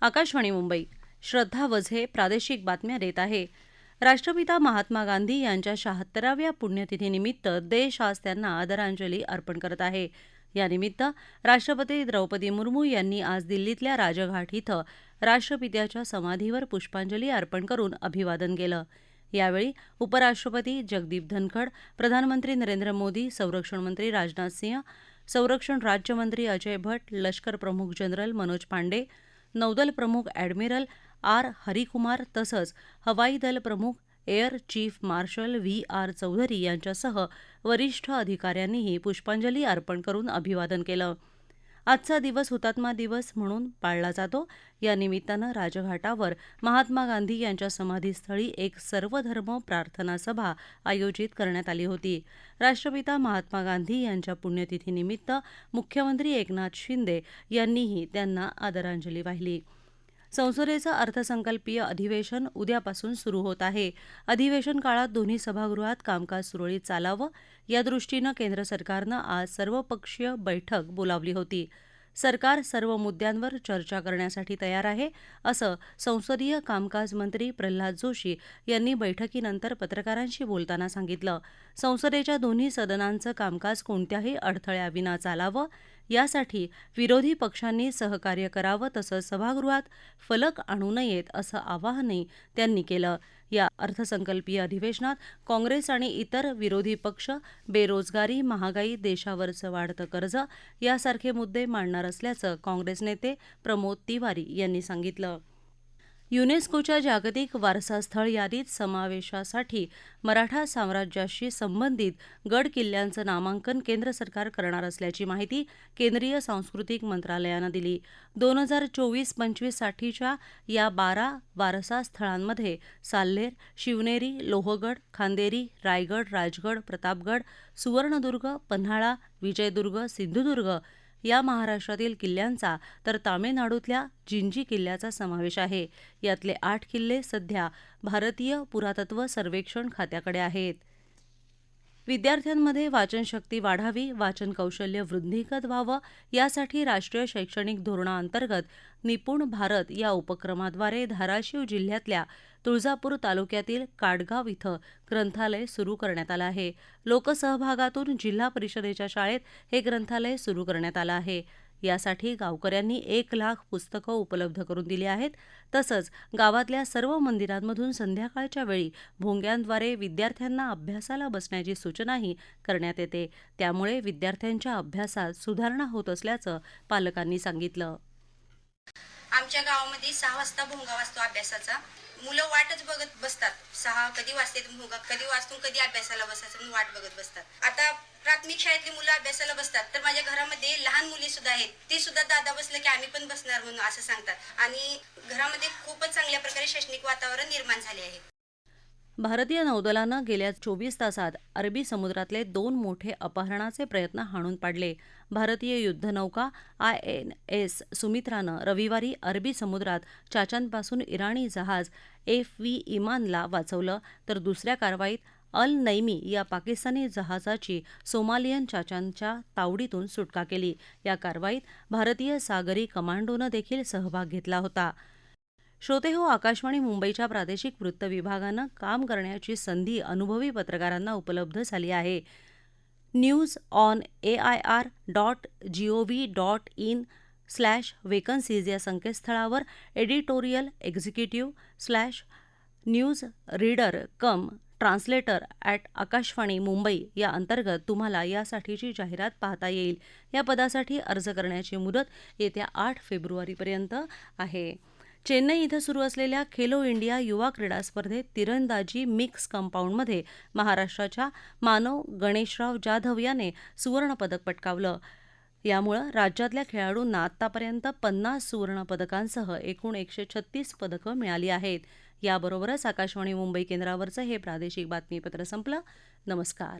आकाशवाणी मुंबई. श्रद्धा वझे प्रादेशिक बातम्या देत आहे. राष्ट्रपिता महात्मा गांधी यांच्या शहात्तराव्या पुण्यतिथीनिमित्त देश आज त्यांना आदरांजली अर्पण करत आहे. यानिमित्त राष्ट्रपती द्रौपदी मुर्मू यांनी आज दिल्लीतल्या राजघाट इथं राष्ट्रपित्याच्या समाधीवर पुष्पांजली अर्पण करून अभिवादन केलं. यावेळी उपराष्ट्रपती जगदीप धनखड प्रधानमंत्री नरेंद्र मोदी संरक्षण मंत्री राजनाथ सिंह संरक्षण राज्यमंत्री अजय भट लष्कर प्रमुख जनरल मनोज पांडे नौदल प्रमुख अॅडमिरल आर. हरिकुमार तसंच हवाई दल प्रमुख air chief marshal V. R. Chaudhari यांच्यासह वरिष्ठ अधिकाऱ्यांनीही पुष्पांजली अर्पण करून अभिवादन केलं. आजचा दिवस हुतात्मा दिवस म्हणून पाळला जातो. या निमित्तानं राजघाटावर महात्मा गांधी यांच्या समाधीस्थळी एक सर्वधर्म प्रार्थना सभा आयोजित करण्यात आली होती. राष्ट्रपिता महात्मा गांधी यांच्या पुण्यतिथीनिमित्त मुख्यमंत्री एकनाथ शिंदे यांनीही त्यांना आदरांजली वाहिली. संसदेचं अर्थसंकल्पीय अधिवेशन उद्यापासून सुरू होत आहे. अधिवेशन काळात दोन्ही सभागृहात कामकाज सुरळीत चालावं यादृष्टीनं केंद्र सरकारनं आज सर्वपक्षीय बैठक बोलावली होती. सरकार सर्व मुद्द्यांवर चर्चा करण्यासाठी तयार आहे असं संसदीय कामकाज मंत्री प्रल्हाद जोशी यांनी बैठकीनंतर पत्रकारांशी बोलताना सांगितलं. संसदेच्या दोन्ही सदनांचं कामकाज कोणत्याही अडथळ्याविना चालावं यासाठी विरोधी पक्षांनी सहकार्य करावं तसंच सभागृहात फलक आणू नयेत असं आवाहनही त्यांनी केलं. या अर्थसंकल्पीय अधिवेशनात काँग्रेस आणि इतर विरोधी पक्ष बेरोजगारी महागाई देशावरचं वाढतं कर्ज यासारखे मुद्दे मांडणार असल्याचं काँग्रेस नेते प्रमोद तिवारी यांनी सांगितलं. युनेस्कोच्या जागतिक वारसास्थळ यादीत समावेशासाठी मराठा साम्राज्याशी संबंधित गड किल्ल्यांचं नामांकन केंद्र सरकार करणार असल्याची माहिती केंद्रीय सांस्कृतिक मंत्रालयानं दिली. दोन हजार चोवीस पंचवीससाठीच्या या बारा वारसा स्थळांमध्ये साल्हेर शिवनेरी लोहगड खांदेरी रायगड राजगड प्रतापगड सुवर्णदुर्ग पन्हाळा विजयदुर्ग सिंधुदुर्ग या महाराष्ट्रातील किल्ल्यांचा तर तामिळनाडूतल्या जिंजी किल्ल्याचा समावेश आहे. यातले आठ किल्ले सध्या भारतीय पुरातत्व सर्वेक्षण खात्याकडे आहेत. विद्यार्थ्यांमध्ये वाचनशक्ती वाढावी वाचन कौशल्य वृद्धिंगत व्हावं यासाठी राष्ट्रीय शैक्षणिक धोरणाअंतर्गत निपुण भारत या उपक्रमाद्वारे धाराशिव जिल्ह्यातल्या तुळजापूर तालुक्यातील काडगाव इथं ग्रंथालय सुरू करण्यात आलं आहे. लोकसहभागातून जिल्हा परिषदेच्या शाळेत हे ग्रंथालय सुरू करण्यात आलं आहे. यासाठी गावकऱ्यांनी एक लाख पुस्तकं उपलब्ध करून दिली आहेत. तसंच गावातल्या सर्व मंदिरांमधून संध्याकाळच्या वेळी भोंग्यांद्वारे विद्यार्थ्यांना अभ्यासाला बसण्याची सूचनाही करण्यात येते. त्यामुळे विद्यार्थ्यांच्या अभ्यासात सुधारणा होत असल्याचं पालकांनी सांगितलं. आमच्या गावामध्ये सहा वाजता भोंगा वाजतो अभ्यासाचा. मुलं वाटच बघत बसतात. सहा कधी वाजते भोंगा कधी वाचतो कधी अभ्यासाला बसायचं म्हणून वाट बघत बसतात. आता प्राथमिक शाळेतली मुलं अभ्यासाला बसतात. तर माझ्या घरामध्ये लहान मुली सुद्धा आहेत. ती सुद्धा दादा बसलं की आम्ही पण बसणार म्हणून असं सांगतात. आणि घरामध्ये खूपच चांगल्या प्रकारे शैक्षणिक वातावरण निर्माण झाले आहे. भारतीय नौदलानं गेल्या चोवीस तासात अरबी समुद्रातले दोन मोठे अपहरणाचे प्रयत्न हाणून पाडले. भारतीय युद्धनौका आय एन एस सुमित्रानं रविवारी अरबी समुद्रात चाचांपासून इराणी जहाज एफ व्ही इमानला वाचवलं तर दुसऱ्या कारवाईत अल नैमी या पाकिस्तानी जहाजाची सोमालियन चाचांच्या तावडीतून सुटका केली. या कारवाईत भारतीय सागरी कमांडोनं देखील सहभाग घेतला होता. श्रोतेहो आकाशवाणी मुंबईच्या प्रादेशिक वृत्त विभागानं काम करण्याची संधी अनुभवी पत्रकारांना उपलब्ध झाली आहे. News on A I R dot G O V dot in slash vacancies या संकेतस्थळावर editorial executive slash news reader cum translator at Akashvani Mumbai या अंतर्गत तुम्हाला यासाठीची जाहिरात पाहता येईल. या पदासाठी अर्ज करण्याची मुदत येत्या आठ फेब्रुवारीपर्यंत आहे. चेन्नई इथं सुरू असलेल्या खेलो इंडिया युवा क्रीडा स्पर्धेत तिरंदाजी मिक्स कंपाऊंडमध्ये महाराष्ट्राच्या मानव गणेशराव जाधव याने सुवर्णपदक पटकावलं. यामुळं राज्यातल्या खेळाडूंना आत्तापर्यंत पन्नास सुवर्णपदकांसह एकूण एकशे छत्तीस पदकं मिळाली आहेत. याबरोबरच आकाशवाणी मुंबई केंद्रावरचं हे प्रादेशिक बातमीपत्र संपलं. नमस्कार.